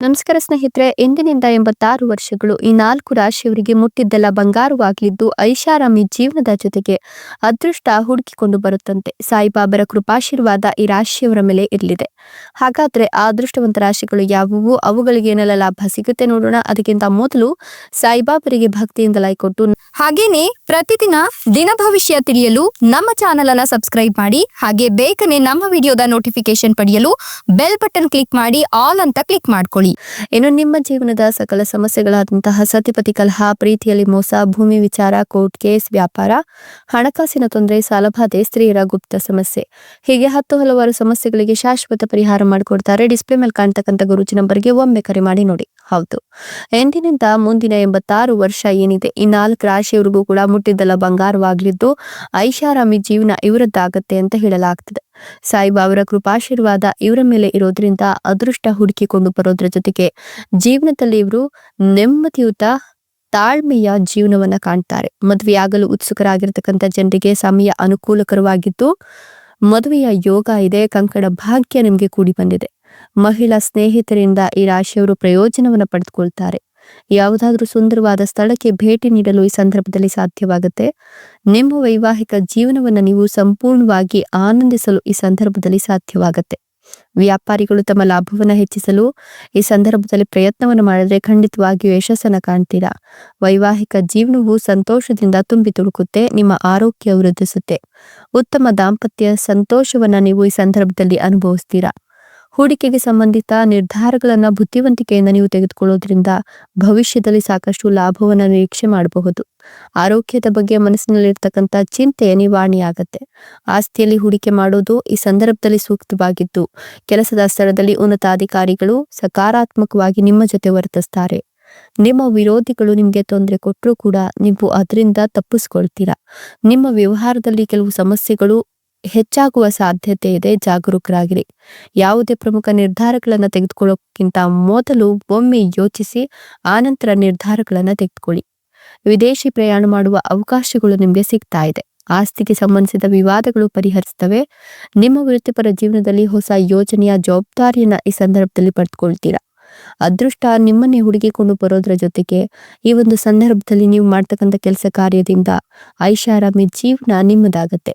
ನಮಸ್ಕಾರ ಸ್ನೇಹಿತರೆ ಎಂದಿನಿಂದ ಎಂಬತ್ತಾರು ವರ್ಷಗಳು ಈ ನಾಲ್ಕು ರಾಶಿಯವರಿಗೆ ಮುಟ್ಟಿದ್ದೆಲ್ಲ ಬಂಗಾರವಾಗಲಿದ್ದು ಐಷಾರಾಮಿ ಜೀವನದ ಜೊತೆಗೆ ಅದೃಷ್ಟ ಹುಡುಕಿಕೊಂಡು ಬರುತ್ತಂತೆ. ಸಾಯಿಬಾಬರ ಕೃಪಾಶೀರ್ವಾದ ಈ ರಾಶಿಯವರ ಮೇಲೆ ಇರಲಿದೆ. ಹಾಗಾದ್ರೆ ಆ ಅದೃಷ್ಟವಂತ ರಾಶಿಗಳು ಯಾವುವು? ಅವುಗಳಿಗೆ ಏನೆಲ್ಲ ಲಾಭ ಸಿಗುತ್ತೆ ನೋಡೋಣ. ಅದಕ್ಕಿಂತ ಮೊದಲು ಸಾಯಿಬಾಬರಿಗೆ ಭಕ್ತಿಯಿಂದ ಲೈಕ್ ಕೊಟ್ಟು ಹಾಗೇನೆ ಪ್ರತಿದಿನ ದಿನ ಭವಿಷ್ಯ ತಿಳಿಯಲು ನಮ್ಮ ಚಾನೆಲ್ ಅನ್ನ ಸಬ್ಸ್ಕ್ರೈಬ್ ಮಾಡಿ, ಹಾಗೆ ಬೇಗನೆ ನಮ್ಮ ವಿಡಿಯೋದ ನೋಟಿಫಿಕೇಶನ್ ಪಡೆಯಲು ಬೆಲ್ ಬಟನ್ ಕ್ಲಿಕ್ ಮಾಡಿ, ಆಲ್ ಅಂತ ಕ್ಲಿಕ್ ಮಾಡ್ಕೊಳ್ಳಿ. ಇನ್ನು ನಿಮ್ಮ ಜೀವನದ ಸಕಲ ಸಮಸ್ಯೆಗಳಾದಂತಹ ಸತಿಪತಿ ಕಲಹ, ಪ್ರೀತಿಯಲ್ಲಿ ಮೋಸ, ಭೂಮಿ ವಿಚಾರ, ಕೋರ್ಟ್ ಕೇಸ್, ವ್ಯಾಪಾರ, ಹಣಕಾಸಿನ ತೊಂದರೆ ಸಾಲಬಾಧೆ ಸ್ತ್ರೀಯರ ಗುಪ್ತ ಸಮಸ್ಯೆ. ಹೀಗೆ ಹತ್ತು ಹಲವಾರು ಸಮಸ್ಯೆಗಳಿಗೆ ಶಾಶ್ವತ ಪರಿಹಾರ ಮಾಡಿಕೊಡ್ತಾರೆ ಡಿಸ್ಪ್ಲೇ ಮೇಲೆ ಕಾಣ್ತಕ್ಕಂಥ ಗುರುಜಿ ನಂಬರ್ಗೆ ಒಮ್ಮೆ ಕರೆ ಮಾಡಿ ನೋಡಿ. ಹೌದು. ಎಂದಿನಿಂದ ಮುಂದಿನ ಎಂಬತ್ತಾರು ವರ್ಷ ಏನಿದೆ, ಈ ನಾಲ್ಕು ರಾಶಿಯವರಿಗೂ ಕೂಡ ಮುಟ್ಟಿದ್ದಲ್ಲ ಬಂಗಾರವಾಗಲಿದ್ದು ಐಷಾರಾಮಿ ಜೀವನ ಇವರದ್ದಾಗತ್ತೆ ಅಂತ ಹೇಳಲಾಗ್ತದೆ. ಸಾಯಿಬಾಬರ ಕೃಪಾಶೀರ್ವಾದ ಇವರ ಮೇಲೆ ಇರೋದ್ರಿಂದ ಅದೃಷ್ಟ ಹುಡುಕಿಕೊಂಡು ಬರೋದ್ರ ಜೊತೆಗೆ ಜೀವನದಲ್ಲಿ ಇವರು ನೆಮ್ಮದಿಯುತ, ತಾಳ್ಮೆಯ ಜೀವನವನ್ನ ಕಾಣ್ತಾರೆ. ಮದುವೆಯಾಗಲು ಉತ್ಸುಕರಾಗಿರ್ತಕ್ಕಂಥ ಜನರಿಗೆ ಸಮಯ ಅನುಕೂಲಕರವಾಗಿದ್ದು ಮದುವೆಯ ಯೋಗ ಇದೆ ಕಂಕಣ ಭಾಗ್ಯ ನಿಮಗೆ ಕೂಡಿ ಬಂದಿದೆ. ಮಹಿಳಾ ಸ್ನೇಹಿತರಿಂದ ಈ ರಾಶಿಯವರು ಪ್ರಯೋಜನವನ್ನ ಪಡೆದುಕೊಳ್ತಾರೆ. ಯಾವುದಾದ್ರೂ ಸುಂದರವಾದ ಸ್ಥಳಕ್ಕೆ ಭೇಟಿ ನೀಡಲು ಈ ಸಂದರ್ಭದಲ್ಲಿ ಸಾಧ್ಯವಾಗುತ್ತೆ. ನಿಮ್ಮ ವೈವಾಹಿಕ ಜೀವನವನ್ನು ನೀವು ಸಂಪೂರ್ಣವಾಗಿ ಆನಂದಿಸಲು ಈ ಸಂದರ್ಭದಲ್ಲಿ ಸಾಧ್ಯವಾಗುತ್ತೆ. ವ್ಯಾಪಾರಿಗಳು ತಮ್ಮ ಲಾಭವನ್ನು ಹೆಚ್ಚಿಸಲು ಈ ಸಂದರ್ಭದಲ್ಲಿ ಪ್ರಯತ್ನವನ್ನು ಮಾಡಿದ್ರೆ ಖಂಡಿತವಾಗಿಯೂ ಯಶಸ್ಸನ್ನು ಕಾಣ್ತೀರಾ. ವೈವಾಹಿಕ ಜೀವನವು ಸಂತೋಷದಿಂದ ತುಂಬಿ ತುಳುಕುತ್ತೆ, ನಿಮ್ಮ ಆರೋಗ್ಯ ವೃದ್ಧಿಸುತ್ತೆ. ಉತ್ತಮ ದಾಂಪತ್ಯ ಸಂತೋಷವನ್ನ ನೀವು ಈ ಸಂದರ್ಭದಲ್ಲಿ ಅನುಭವಿಸ್ತೀರಾ. ಹೂಡಿಕೆಗೆ ಸಂಬಂಧಿತ ನಿರ್ಧಾರಗಳನ್ನ ಬುದ್ಧಿವಂತಿಕೆಯಿಂದ ನೀವು ತೆಗೆದುಕೊಳ್ಳೋದ್ರಿಂದ ಭವಿಷ್ಯದಲ್ಲಿ ಸಾಕಷ್ಟು ಲಾಭವನ್ನು ನಿರೀಕ್ಷೆ ಮಾಡಬಹುದು. ಆರೋಗ್ಯದ ಬಗ್ಗೆ ಮನಸ್ಸಿನಲ್ಲಿರ್ತಕ್ಕಂಥ ಚಿಂತೆ ನಿವಾರಣೆಯಾಗತ್ತೆ. ಆಸ್ತಿಯಲ್ಲಿ ಹೂಡಿಕೆ ಮಾಡೋದು ಈ ಸಂದರ್ಭದಲ್ಲಿ ಸೂಕ್ತವಾಗಿದ್ದು, ಕೆಲಸದ ಸ್ಥಳದಲ್ಲಿ ಉನ್ನತಾಧಿಕಾರಿಗಳು ಸಕಾರಾತ್ಮಕವಾಗಿ ನಿಮ್ಮ ಜೊತೆ ವರ್ತಿಸ್ತಾರೆ. ನಿಮ್ಮ ವಿರೋಧಿಗಳು ನಿಮ್ಗೆ ತೊಂದರೆ ಕೊಟ್ಟರೂ ಕೂಡ ನೀವು ಅದರಿಂದ ತಪ್ಪಿಸ್ಕೊಳ್ತೀರಾ. ನಿಮ್ಮ ವ್ಯವಹಾರದಲ್ಲಿ ಕೆಲವು ಸಮಸ್ಯೆಗಳು ಹೆಚ್ಚಾಗುವ ಸಾಧ್ಯತೆ ಇದೆ, ಜಾಗರೂಕರಾಗಿರಿ. ಯಾವುದೇ ಪ್ರಮುಖ ನಿರ್ಧಾರಗಳನ್ನು ತೆಗೆದುಕೊಳ್ಳೋಕ್ಕಿಂತ ಮೊದಲು ಒಮ್ಮೆ ಯೋಚಿಸಿ, ಆನಂತರ ನಿರ್ಧಾರಗಳನ್ನು ತೆಗೆದುಕೊಳ್ಳಿ. ವಿದೇಶಿ ಪ್ರಯಾಣ ಮಾಡುವ ಅವಕಾಶಗಳು ನಿಮಗೆ ಸಿಗ್ತಾ ಇದೆ. ಆಸ್ತಿಗೆ ಸಂಬಂಧಿಸಿದ ವಿವಾದಗಳು ಪರಿಹರಿಸ್ತವೆ ನಿಮ್ಮ ವೃತ್ತಿಪರ ಜೀವನದಲ್ಲಿ ಹೊಸ ಯೋಜನೆಯ ಜವಾಬ್ದಾರಿಯನ್ನ ಈ ಸಂದರ್ಭದಲ್ಲಿ ಪಡೆದುಕೊಳ್ತೀರಾ? ಅದೃಷ್ಟ ನಿಮ್ಮನ್ನೇ ಹುಡುಗಿಕೊಂಡು ಬರೋದ್ರ ಜೊತೆಗೆ ಈ ಒಂದು ಸಂದರ್ಭದಲ್ಲಿ ನೀವು ಮಾಡ್ತಕ್ಕಂಥ ಕೆಲಸ ಕಾರ್ಯದಿಂದ ಐಷಾರಾಮಿ ಜೀವನ ನಿಮ್ಮದಾಗತ್ತೆ.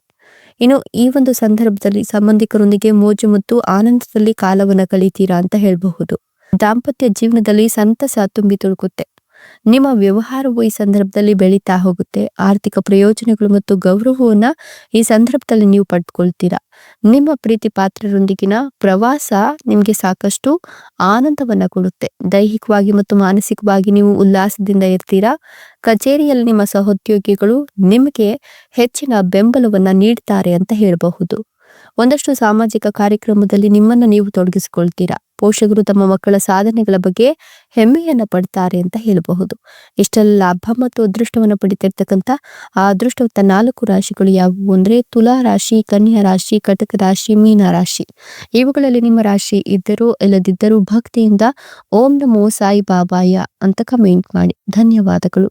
ಇನ್ನು ಈ ಒಂದು ಸಂದರ್ಭದಲ್ಲಿ ಸಂಬಂಧಿಕರೊಂದಿಗೆ ಮೋಜು ಮತ್ತು ಆನಂದದಲ್ಲಿ ಕಾಲವನ್ನು ಕಳೀತೀರಾ ಅಂತ ಹೇಳಬಹುದು. ದಾಂಪತ್ಯ ಜೀವನದಲ್ಲಿ ಸಂತಸ ತುಂಬಿ ತುಳುಕುತ್ತೆ ನಿಮ್ಮ ವ್ಯವಹಾರವು ಈ ಸಂದರ್ಭದಲ್ಲಿ ಬೆಳೀತಾ ಹೋಗುತ್ತೆ. ಆರ್ಥಿಕ ಪ್ರಯೋಜನಗಳು ಮತ್ತು ಗೌರವವನ್ನ ಈ ಸಂದರ್ಭದಲ್ಲಿ ನೀವು ಪಡ್ಕೊಳ್ತೀರಾ. ನಿಮ್ಮ ಪ್ರೀತಿ ಪಾತ್ರರೊಂದಿಗಿನ ಪ್ರವಾಸ ನಿಮಗೆ ಸಾಕಷ್ಟು ಆನಂದವನ್ನ ಕೊಡುತ್ತೆ. ದೈಹಿಕವಾಗಿ ಮತ್ತು ಮಾನಸಿಕವಾಗಿ ನೀವು ಉಲ್ಲಾಸದಿಂದ ಇರ್ತೀರಾ. ಕಚೇರಿಯಲ್ಲಿ ನಿಮ್ಮ ಸಹೋದ್ಯೋಗಿಗಳು ನಿಮಗೆ ಹೆಚ್ಚಿನ ಬೆಂಬಲವನ್ನ ನೀಡ್ತಾರೆ ಅಂತ ಹೇಳಬಹುದು. ಒಂದಷ್ಟು ಸಾಮಾಜಿಕ ಕಾರ್ಯಕ್ರಮದಲ್ಲಿ ನಿಮ್ಮನ್ನ ನೀವು ತೊಡಗಿಸಿಕೊಳ್ತೀರಾ? ಪೋಷಕರು ತಮ್ಮ ಮಕ್ಕಳ ಸಾಧನೆಗಳ ಬಗ್ಗೆ ಹೆಮ್ಮೆಯನ್ನ ಪಡ್ತಾರೆ ಅಂತ ಹೇಳಬಹುದು. ಇಷ್ಟೆಲ್ಲ ಲಾಭ ಮತ್ತು ಅದೃಷ್ಟವನ್ನು ಪಡಿತಿರ್ತಕ್ಕಂಥ ಆ ಅದೃಷ್ಟವಂತ ನಾಲ್ಕು ರಾಶಿಗಳು ಯಾವುವು ಅಂದ್ರೆ ತುಲಾ ರಾಶಿ, ಕನ್ಯಾ ರಾಶಿ, ಕಟಕ ರಾಶಿ, ಮೀನ ರಾಶಿ. ಇವುಗಳಲ್ಲಿ ನಿಮ್ಮ ರಾಶಿ ಇದ್ದರೂ ಇಲ್ಲದಿದ್ದರೂ ಭಕ್ತಿಯಿಂದ ಓಂ ನಮೋ ಸಾಯಿ ಬಾಬಾಯ ಅಂತ ಕಮೆಂಟ್ ಮಾಡಿ. ಧನ್ಯವಾದಗಳು.